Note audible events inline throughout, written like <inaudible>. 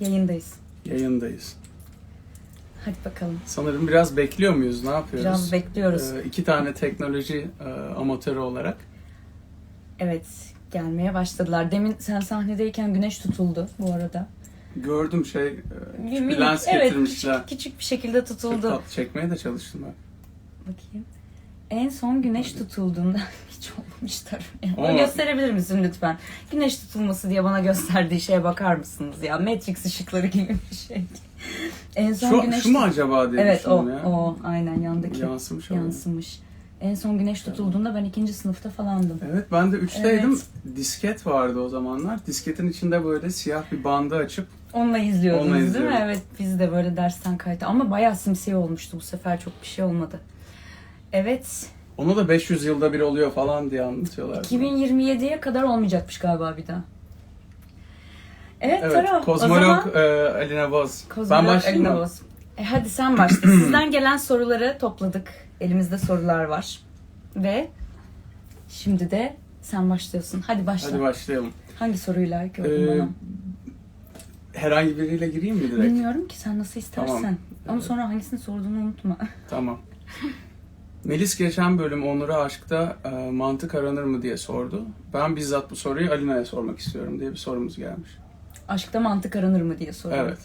Yayındayız. Yayındayız. Hadi bakalım. Sanırım biraz bekliyor muyuz? Ne yapıyoruz? Biraz bekliyoruz. Ee, iki tane teknoloji e, amatörü olarak. Evet, gelmeye başladılar. Demin sen sahnedeyken güneş tutuldu bu arada. Gördüm şey, e, küçük bir lens evet, getirmişler. küçük, küçük bir şekilde Çok tutuldu. tatlı çekmeye de çalıştım ben. Bakayım. En son güneş tutulduğunda hiç olmamışlar. <laughs> Ama- Onu gösterebilir misin lütfen? Güneş tutulması diye bana gösterdiği şeye bakar mısınız ya? Matrix ışıkları gibi bir şey. En son Şu, güneş şu mu acaba diye Evet o, ya. o aynen yandaki Yansımış yansımış. En son güneş tutulduğunda ben ikinci sınıfta falandım. Evet ben de üçteydim. Evet. Disket vardı o zamanlar. Disketin içinde böyle siyah bir bandı açıp Onunla izliyordunuz Onunla değil mi? Evet biz de böyle dersten kaydı. Ama bayağı simsiyah olmuştu bu sefer çok bir şey olmadı. Evet onu da 500 yılda bir oluyor falan diye anlatıyorlar. 2027'ye kadar olmayacakmış galiba bir daha. Evet, Evet, Taro. kozmolog zaman e, Alina Boz. kozmolog ben başlayayım mı? boz. E hadi sen başla. <clears throat> Sizden gelen soruları topladık. Elimizde sorular var. Ve şimdi de sen başlıyorsun. Hadi başla. Hadi başlayalım. Hangi soruyla gördün Ee, bana? herhangi biriyle gireyim mi direkt? Bilmiyorum ki sen nasıl istersen. Tamam. Ama Evet. sonra hangisini sorduğunu unutma. Tamam. <laughs> Melis geçen bölüm Onur'a aşkta e, mantık aranır mı diye sordu. Ben bizzat bu soruyu Alina'ya sormak istiyorum diye bir sorumuz gelmiş. Aşkta mantık aranır mı diye soruyor. Evet.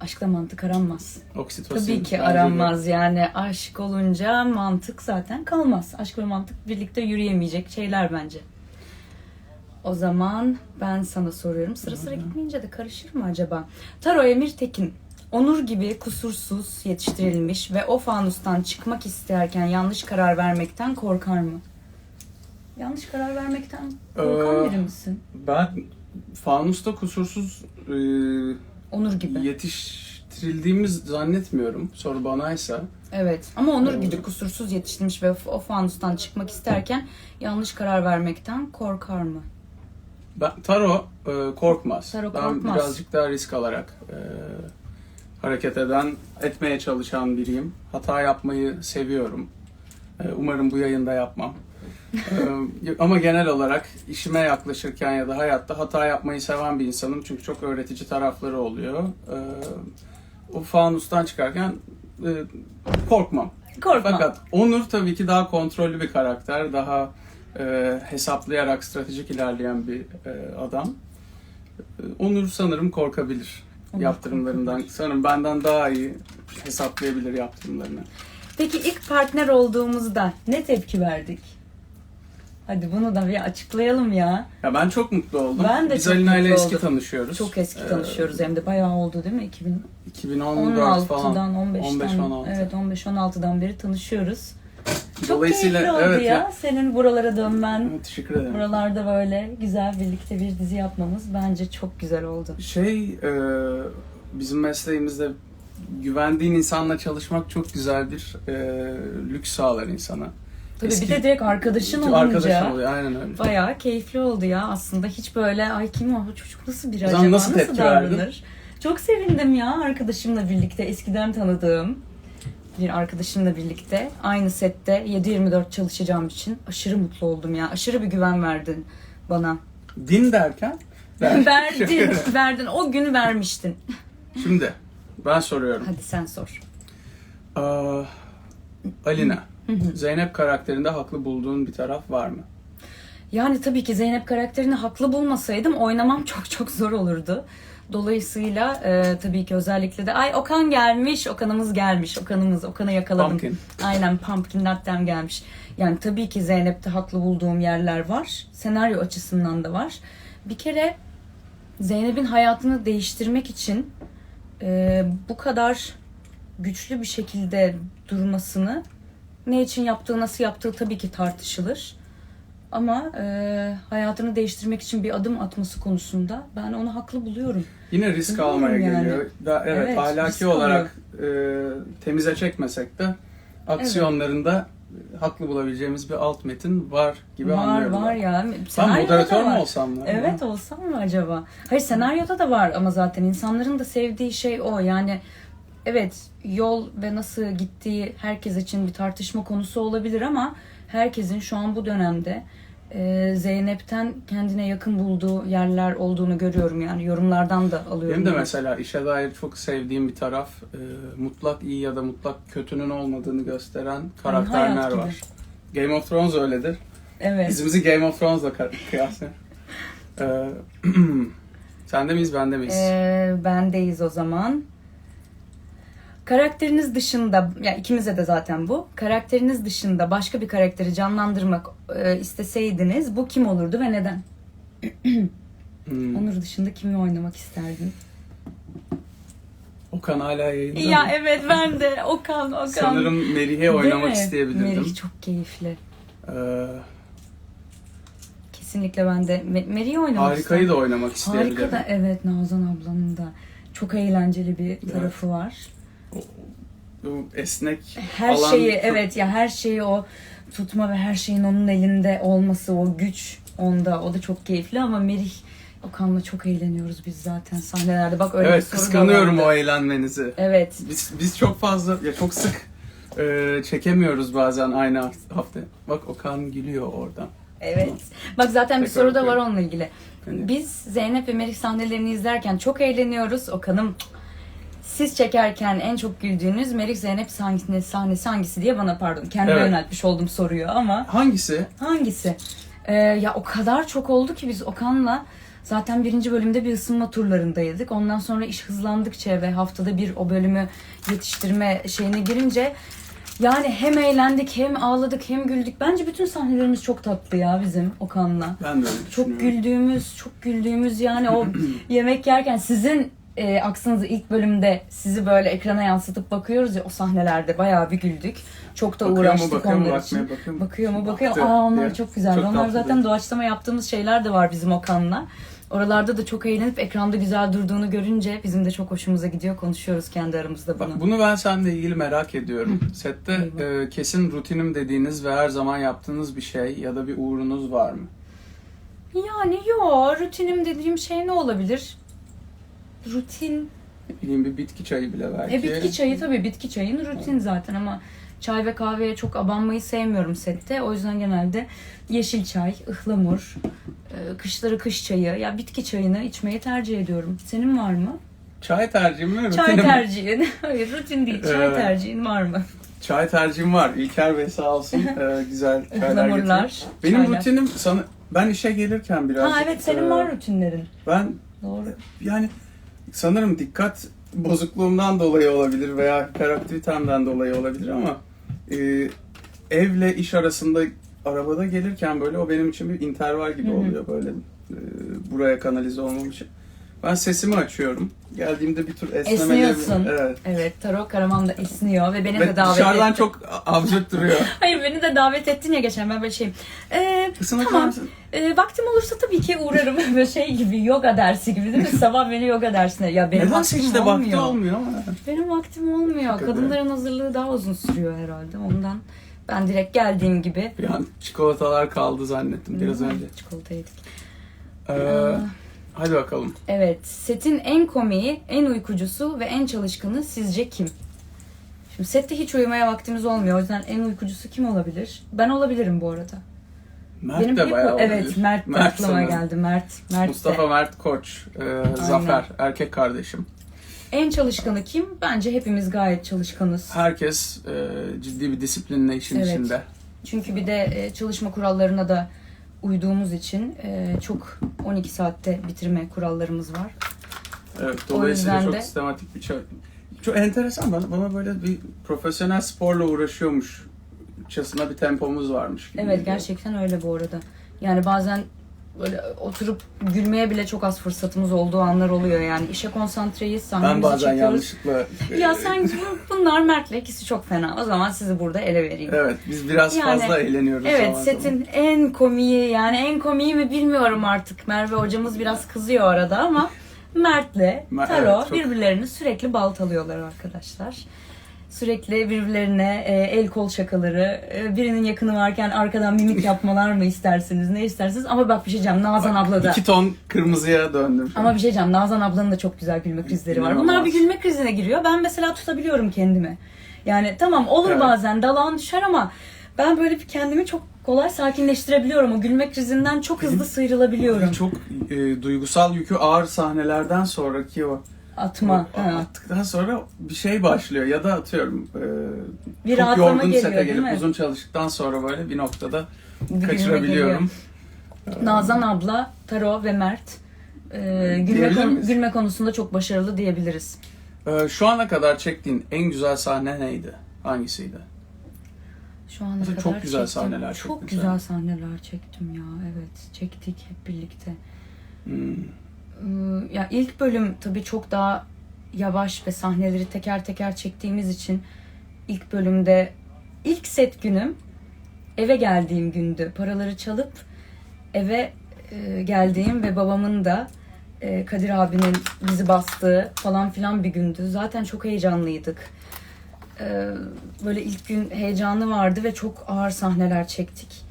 Aşkta mantık aranmaz. Oksitosin. Tabii ki bence de- aranmaz yani aşk olunca mantık zaten kalmaz. Aşk ve mantık birlikte yürüyemeyecek şeyler bence. O zaman ben sana soruyorum. Sıra sıra gitmeyince de karışır mı acaba? Taro Emir Tekin. Onur gibi kusursuz yetiştirilmiş ve o fanustan çıkmak isterken yanlış karar vermekten korkar mı? Yanlış karar vermekten korkan Ee, biri misin? Ben fanusta kusursuz e, Onur gibi. yetiştirildiğimiz zannetmiyorum. Soru banaysa. Evet ama Onur Evet. gibi kusursuz yetiştirmiş ve o fanustan çıkmak isterken yanlış karar vermekten korkar mı? Ben, Taro e, korkmaz. Taro ben korkmaz. birazcık daha risk alarak e, hareket eden, etmeye çalışan biriyim. Hata yapmayı seviyorum. E, umarım bu yayında yapmam. E, ama genel olarak işime yaklaşırken ya da hayatta hata yapmayı seven bir insanım. Çünkü çok öğretici tarafları oluyor. E, o fanustan çıkarken e, korkmam. Korkma. Fakat Onur tabii ki daha kontrollü bir karakter, daha e, hesaplayarak stratejik ilerleyen bir e, adam. Onur sanırım korkabilir yaptırımlarından. Sanırım benden daha iyi hesaplayabilir yaptırımlarını. Peki ilk partner olduğumuzda ne tepki verdik? Hadi bunu da bir açıklayalım ya. Ya ben çok mutlu oldum. Ben de Biz çok Alina ile mutlu eski oldum. tanışıyoruz. Çok eski Ee, tanışıyoruz hem de bayağı oldu değil mi? 2014 falan. 2016'dan 15'ten 15-16. evet 15-16'dan beri tanışıyoruz. Çok Dolayısıyla keyifli oldu evet ya. ya. Senin buralara dönmen, Evet, Teşekkür ederim. buralarda böyle güzel birlikte bir dizi yapmamız bence çok güzel oldu. Şey, e, bizim mesleğimizde güvendiğin insanla çalışmak çok güzel bir e, lüks sağlar insana. Tabii Eski- bir de direkt arkadaşın olunca Arkadaşın oluyor, aynen öyle. bayağı keyifli oldu ya aslında. Hiç böyle ay kim o bu çocuk nasıl biri acaba nasıl nasıl, davranır? verdin? Çok sevindim ya arkadaşımla birlikte eskiden tanıdığım bir arkadaşımla birlikte aynı sette 7-24 çalışacağım için aşırı mutlu oldum ya. Aşırı bir güven verdin bana. Din derken? verdin, <laughs> <laughs> verdin. O gün vermiştin. Şimdi ben soruyorum. Hadi sen sor. Aa, Alina, Zeynep karakterinde haklı bulduğun bir taraf var mı? Yani tabii ki Zeynep karakterini haklı bulmasaydım oynamam çok çok zor olurdu. Dolayısıyla e, tabii ki özellikle de ay Okan gelmiş, Okan'ımız gelmiş, Okan'ımız, Okan'ı yakaladım. Pumpkin. Aynen Pumpkin Latte'm gelmiş. Yani tabii ki Zeynep'te haklı bulduğum yerler var. Senaryo açısından da var. Bir kere Zeynep'in hayatını değiştirmek için e, bu kadar güçlü bir şekilde durmasını ne için yaptığı, nasıl yaptığı tabii ki tartışılır. Ama e, hayatını değiştirmek için bir adım atması konusunda ben onu haklı buluyorum. Yine risk Bilmiyorum almaya yani. geliyor. Da, evet, Evet, ahlaki olarak e, temize çekmesek de aksiyonlarında haklı bulabileceğimiz bir alt metin var gibi var anlıyorum. var ben. ya. Ben moderatör mü var. olsam mı? Evet olsam mı acaba? Hayır senaryoda da var ama zaten insanların da sevdiği şey o. Yani evet yol ve nasıl gittiği herkes için bir tartışma konusu olabilir ama herkesin şu an bu dönemde e, Zeynep'ten kendine yakın bulduğu yerler olduğunu görüyorum yani yorumlardan da alıyorum. Benim de mesela işe dair çok sevdiğim bir taraf e, mutlak iyi ya da mutlak kötünün olmadığını gösteren karakterler gibi. var. Game of Thrones öyledir. Evet. Dizimizi Game of Thrones'la ka- kıyaslayın. Ee, <clears throat> Sende miyiz, bende miyiz? Ee, bendeyiz o zaman. Karakteriniz dışında, ya ikimize de zaten bu. Karakteriniz dışında başka bir karakteri canlandırmak e, isteseydiniz bu kim olurdu ve neden? Hmm. Onur dışında kimi oynamak isterdin? Okan hala yayında Ya mı? evet ben de Okan Okan. Sanırım Merih'e Değil oynamak mi? isteyebilirdim. Merih çok keyifli. Ee, Kesinlikle ben de Me- Merih'i oynamak Harikayı da isterdim. oynamak isteyebilirim. Harika da evet Nazan ablanın da çok eğlenceli bir tarafı var. Esnek Her alan şeyi evet ya her şeyi o tutma ve her şeyin onun elinde olması o güç onda o da çok keyifli ama Merih Okan'la çok eğleniyoruz biz zaten sahnelerde. Bak öyle bir Evet soru da kıskanıyorum o eğlenmenizi. Evet. Biz biz çok fazla ya çok sık e, çekemiyoruz bazen aynı hafta. Bak Okan gülüyor oradan. Evet. Bak zaten bir Tekrar soru da var onunla ilgili. Hani- Biz Zeynep ve Merih sahnelerini izlerken çok eğleniyoruz. Okan'ım siz çekerken en çok güldüğünüz Merih Zeynep sahnesi, sahnesi hangisi diye bana pardon kendime Evet. yöneltmiş oldum soruyu ama Hangisi? Hangisi? Ee, ya o kadar çok oldu ki biz Okan'la zaten birinci bölümde bir ısınma turlarındaydık. Ondan sonra iş hızlandıkça ve haftada bir o bölümü yetiştirme şeyine girince yani hem eğlendik hem ağladık hem güldük. Bence bütün sahnelerimiz çok tatlı ya bizim Okan'la. Ben de öyle Çok düşünüyorum. güldüğümüz, çok güldüğümüz yani o <clears throat> yemek yerken sizin e, aksınızı ilk bölümde sizi böyle ekrana yansıtıp bakıyoruz ya o sahnelerde bayağı bir güldük. Çok da Bakıyor mu, uğraştık bakıyor mu, onlar için. bakmıyor, bakıyor mu? Bakıyor mu bakıyor. Baktı Aa onlar diye. çok güzeldi. Çok onlar zaten değil. doğaçlama yaptığımız şeyler de var bizim Okan'la. Oralarda da çok eğlenip ekranda güzel durduğunu görünce bizim de çok hoşumuza gidiyor. Konuşuyoruz kendi aramızda bunu. Bak bunu ben seninle ilgili merak ediyorum. Sette e, kesin rutinim dediğiniz ve her zaman yaptığınız bir şey ya da bir uğrunuz var mı? Yani yo rutinim dediğim şey ne olabilir? Rutin bileyim bir bitki çayı bile belki. E bitki çayı tabii bitki çayın rutin zaten ama çay ve kahveye çok abanmayı sevmiyorum sette. O yüzden genelde yeşil çay, ıhlamur, e, kışları kış çayı ya bitki çayını içmeyi tercih ediyorum. Senin var mı? Çay tercihim mi? Çay rutinim tercihin. <laughs> Hayır rutin değil. Çay Evet. tercihin var mı? Çay tercihim var. İlker Bey sağ olsun <laughs> e, güzel çaylar getiriyor. Benim çaylar. rutinim sana ben işe gelirken biraz Ha evet senin var rutinlerin. Ben Doğru. yani sanırım dikkat bozukluğumdan dolayı olabilir veya karakteritemden dolayı olabilir ama e, evle iş arasında arabada gelirken böyle o benim için bir interval gibi oluyor böyle e, buraya kanalize olmam için. Ben sesimi açıyorum. Geldiğimde bir tür esnemeli. Esniyorsun. Evet. Evet Taro Karaman da esniyor ve beni Ve de davet dışarıdan etti. çok absürt duruyor. <laughs> Hayır beni de davet ettin ya geçen ben böyle şeyim. Ee, Tamam. mısın? E, vaktim olursa tabii ki uğrarım. <laughs> Böyle şey gibi yoga dersi gibi değil mi? <laughs> Sabah beni yoga dersine. Ya benim Nedense vaktim işte olmuyor. vakti olmuyor ama. Benim vaktim olmuyor. Kadınların hazırlığı daha uzun sürüyor herhalde. Ondan ben direkt geldiğim gibi. Bir an çikolatalar kaldı zannettim biraz önce. Çikolata yedik. Ee, Aa. Hadi bakalım. Evet. Setin en komiği, en uykucusu ve en çalışkanı sizce kim? Şimdi sette hiç uyumaya vaktimiz olmuyor. O yüzden en uykucusu kim olabilir? Ben olabilirim bu arada. Mert Benim de ilk- bayağı olabilir. Evet Mert de Mert aklıma sanırım. geldi. Mert. Mert de. Mustafa Mert Koç, e, Zafer, erkek kardeşim. En çalışkanı kim? Bence hepimiz gayet çalışkanız. Herkes e, ciddi bir disiplinle işin Evet. içinde. Çünkü bir de e, çalışma kurallarına da uyduğumuz için e, çok 12 saatte bitirme kurallarımız var. Evet, dolayısıyla çok de- sistematik bir şey. Çok enteresan bana, bana böyle bir profesyonel sporla uğraşıyormuşçasına bir tempomuz varmış gibi. Evet geliyor. gerçekten öyle bu arada. Yani bazen böyle oturup gülmeye bile çok az fırsatımız olduğu anlar oluyor yani. işe konsantreyiz, sahnemizi Ben bazen çekiyoruz. yanlışlıkla... e, Ya sen bu- bunlar Mert'le ikisi çok fena. O zaman sizi burada ele vereyim. Evet, biz biraz Yani, fazla eğleniyoruz. Evet zaman setin en komiği yani en komiği mi bilmiyorum artık. Merve hocamız biraz kızıyor arada ama Mert'le <laughs> Mer- Taro evet, çok- birbirlerini sürekli baltalıyorlar arkadaşlar. Sürekli birbirlerine e, el kol şakaları, e, birinin yakını varken arkadan mimik <laughs> yapmalar mı istersiniz, ne istersiniz? Ama bak bir şey diyeceğim, Nazan Bak, abla da. İki ton kırmızıya döndüm. Ama bir şey diyeceğim, Nazan ablanın da çok güzel gülme krizleri var. İnanılmaz. Bunlar bir gülme krizine giriyor. Ben mesela tutabiliyorum kendimi. Yani tamam olur Evet. bazen dalağın düşer ama ben böyle bir kendimi çok kolay sakinleştirebiliyorum. O gülme krizinden çok hızlı sıyrılabiliyorum. Çok e, duygusal yükü ağır sahnelerden sonraki o Atma. o- ha. attıktan sonra bir şey başlıyor ya da atıyorum e, Bir çok yorgun geliyor, sete gelip uzun çalıştıktan sonra böyle bir noktada Bir gülme kaçırabiliyorum. geliyor. Nazan abla, Taro ve Mert e, gülme, Diyebilir konu- miyiz? gülme konusunda çok başarılı diyebiliriz. E, şu ana kadar çektiğin en güzel sahne neydi? Hangisiydi? Şu ana Çok kadar güzel çektim. sahneler Çok güzel sen. sahneler çektim ya. Evet, çektik hep birlikte. Hmm. Ya ilk bölüm tabii çok daha yavaş ve sahneleri teker teker çektiğimiz için ilk bölümde ilk set günüm eve geldiğim gündü. Paraları çalıp eve e, geldiğim ve babamın da e, Kadir abinin bizi bastığı falan filan bir gündü. Zaten çok heyecanlıydık. Böyle ilk gün heyecanı vardı ve çok ağır sahneler çektik.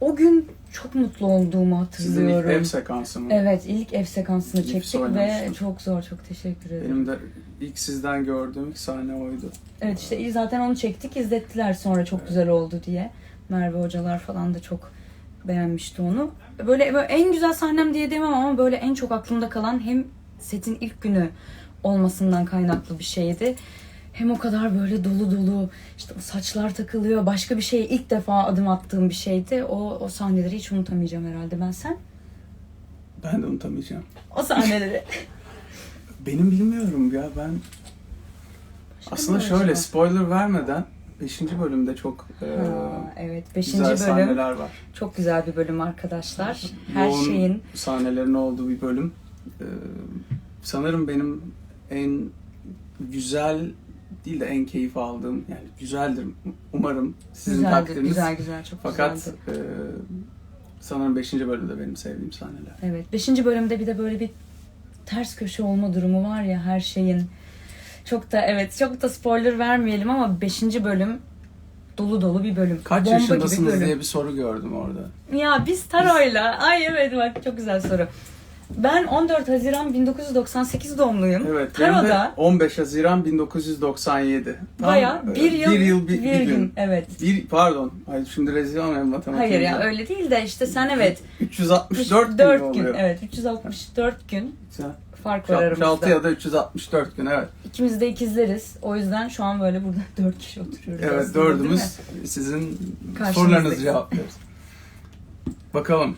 O gün çok mutlu olduğumu Sizin hatırlıyorum. ilk ev sekansı mı? Evet ilk ev sekansını Nefis çektik ve çok zor çok teşekkür ederim. Benim de ilk sizden gördüğüm ilk sahne oydu. Evet işte zaten onu çektik izlettiler sonra çok güzel oldu diye. Merve hocalar falan da çok beğenmişti onu. Böyle, böyle en güzel sahnem diye demem ama böyle en çok aklımda kalan hem setin ilk günü olmasından kaynaklı bir şeydi. Hem o kadar böyle dolu dolu işte saçlar takılıyor başka bir şeye ilk defa adım attığım bir şeydi. O, o sahneleri hiç unutamayacağım herhalde ben sen. Ben de unutamayacağım. O sahneleri. <laughs> <laughs> Benim bilmiyorum ya ben aslında mı şöyle acaba? spoiler vermeden 5. bölümde çok e, Ha, evet 5. güzel bölüm sahneler var. çok güzel bir bölüm arkadaşlar. Her Yoğun şeyin sahnelerin olduğu bir bölüm. E, sanırım benim en güzel değil de en keyif aldığım yani güzeldir umarım sizin güzeldi, takdiriniz. güzel güzel çok Fakat güzeldi. e, sanırım 5. bölümde benim sevdiğim sahneler. Evet 5. bölümde bir de böyle bir ters köşe olma durumu var ya her şeyin. Çok da evet çok da spoiler vermeyelim ama 5. bölüm dolu dolu bir bölüm. Kaç Bomba bir yaşındasınız bölüm. diye bir soru gördüm orada. Ya biz Taro'yla ay evet bak çok güzel soru. Ben 14 Haziran 1998 doğumluyum. Evet. Taro'da 15 Haziran 1997. Tam, baya e, bir yıl, bir, yıl bir, bir gün. Evet. Bir, pardon. Hayır şimdi rezil olmayayım matematiğimde. Hayır ya öyle değil de işte sen evet <laughs> 364 gün 4 oluyor. Evet 364 gün Güzel. fark var 66 aramızda. ya da 364 gün evet. İkimiz de ikizleriz. O yüzden şu an böyle burada <laughs> 4 kişi oturuyoruz. Evet aslında, dördümüz sizin sorularınızı cevaplıyoruz. Bakalım.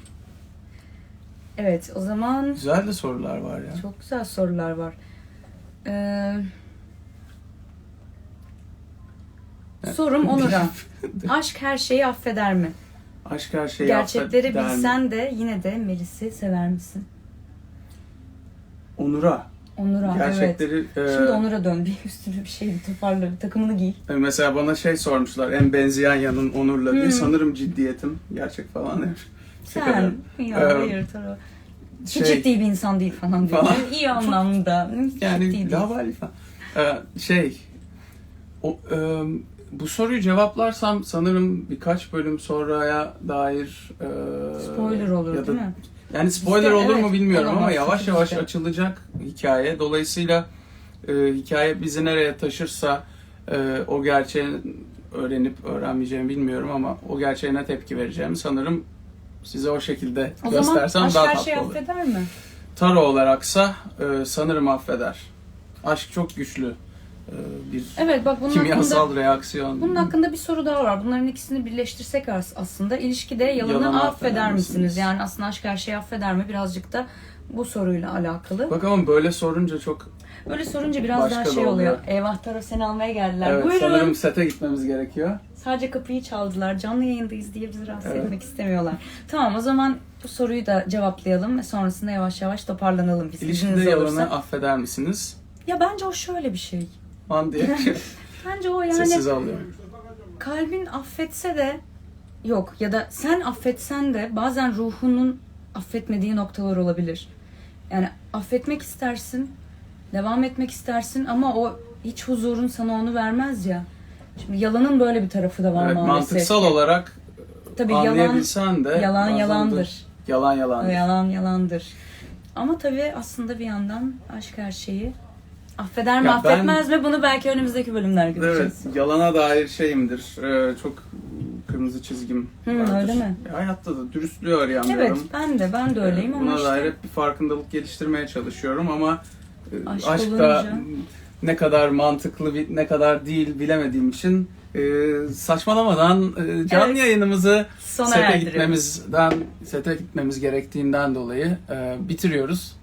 Evet o zaman Güzel de sorular var ya. çok güzel sorular var. Ee, sorum <laughs> Onur'a. Aşk her şeyi affeder mi? Aşk her şeyi Gerçekleri affeder mi? bilsen de yine de Melis'i sever misin? Onur'a. Onur'a evet. Gerçekleri e, Şimdi Onur'a dön bir üstüne bir şey toparla bir takımını giy. mesela bana şey sormuşlar en benzeyen yanın Onur'la diye. Hmm. Sanırım ciddiyetim. Gerçek falan demiş. <laughs> Sen ya hayır Taro. Hiç şey- ciddi bir insan değil falan diyor. Falan. İyi anlamda. Hiç Yani lavali falan. Ee, şey, o, e, bu soruyu cevaplarsam sanırım birkaç bölüm sonraya dair e, Spoiler olur ya da- değil mi? Yani spoiler Bizde, olur mu evet, bilmiyorum ama yavaş yavaş bizde. açılacak hikaye. Dolayısıyla e, hikaye bizi nereye taşırsa e, o gerçeği öğrenip öğrenmeyeceğimi bilmiyorum ama o gerçeğe ne tepki vereceğimi sanırım size o şekilde O zaman göstersem aşk daha her tatlı şeyi olur. affeder mi? Taro olaraksa e, sanırım affeder. Aşk çok güçlü e, bir Evet bak bunun kimyasal hakkında, reaksiyon. bunun hakkında bir soru daha var. Bunların ikisini birleştirsek as- aslında ilişkide yalanı, Yalanı affeder, affeder misiniz? misiniz? Yani aslında aşk her şeyi affeder mi? Birazcık da bu soruyla alakalı. Bak ama böyle sorunca çok Böyle sorunca biraz daha da şey oluyor. oluyor. Eyvah Taro seni almaya geldiler. evet Buyurun. sanırım sete gitmemiz gerekiyor. Sadece kapıyı çaldılar. Canlı yayındayız diye bizi rahatsız Evet. etmek istemiyorlar. Tamam o zaman bu soruyu da cevaplayalım ve sonrasında yavaş yavaş toparlanalım biz. İlişkide yalanı olursa. affeder misiniz? Ya bence o şöyle bir şey. Lan diye <laughs> Bence o yani sessiz alıyorum. kalbin affetse de yok ya da sen affetsen de bazen ruhunun affetmediği noktalar olabilir. Yani affetmek istersin, devam etmek istersin ama o hiç huzurun sana onu vermez ya. Şimdi yalanın böyle bir tarafı da var Evet, maalesef. mantıksal olarak Tabii yalan anlayabilsen de yalan yalandır. Yalan yalan. Yalan yalandır. Ama tabii aslında bir yandan aşk her şeyi affeder mi Ya ben- affetmez mi bunu belki önümüzdeki bölümler göreceğiz. Evet, yalana dair şeyimdir. Ee, çok kırmızı çizgim Hı, vardır. öyle mi? E, Hayatta da dürüstlüğü arayamıyorum. Evet ben de ben de öyleyim ama Buna işte dair hep bir farkındalık geliştirmeye çalışıyorum ama e, Aşk aşk, da olunca. Ne kadar mantıklı ne kadar değil bilemediğim için e, saçmalamadan e, canlı Evet. yayınımızı sona sete gitmemizden sete gitmemiz gerektiğinden dolayı e, bitiriyoruz.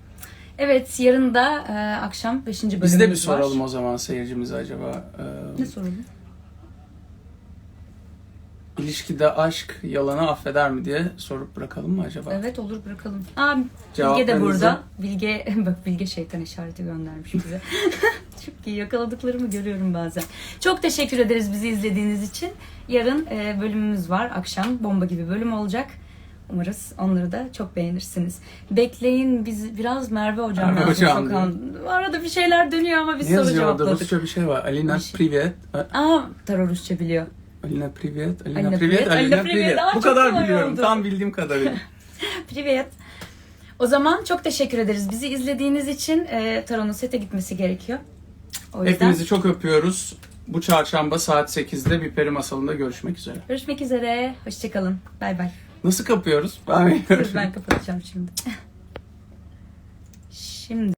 Evet yarın da e, akşam 5. bölümümüz Biz de bir var. soralım o zaman seyircimize acaba. e, Ne soralım? İlişkide aşk yalanı affeder mi diye sorup bırakalım mı acaba? Evet olur bırakalım. Aa, Bilge de burada. Bilge <laughs> bak Bilge şeytan işareti göndermiş bize. <laughs> Çok iyi yakaladıklarımı görüyorum bazen. Çok teşekkür ederiz bizi izlediğiniz için. Yarın e, bölümümüz var. Akşam bomba gibi bölüm olacak. Umarız onları da çok beğenirsiniz. Bekleyin biz biraz Merve hocam Merve hocam. Arada bir şeyler dönüyor ama biz Ne soru cevapladık. Rusça bir şey var. Alina şey. Privet. Aa Taro Rusça biliyor. Alina Privet. Alina, Alina Privet. Alina Privet. Bu kadar biliyorum. oldu. Tam bildiğim kadarıyla. <laughs> <laughs> Privet. O zaman çok teşekkür ederiz. Bizi izlediğiniz için e, Taro'nun sete gitmesi gerekiyor. O yüzden Hepinizi çok öpüyoruz. Bu çarşamba saat 8'de bir peri masalında görüşmek üzere. görüşmek üzere. Hoşçakalın. Bay bay. Nasıl kapıyoruz? Ben ben kapatacağım şimdi. <laughs> Şimdi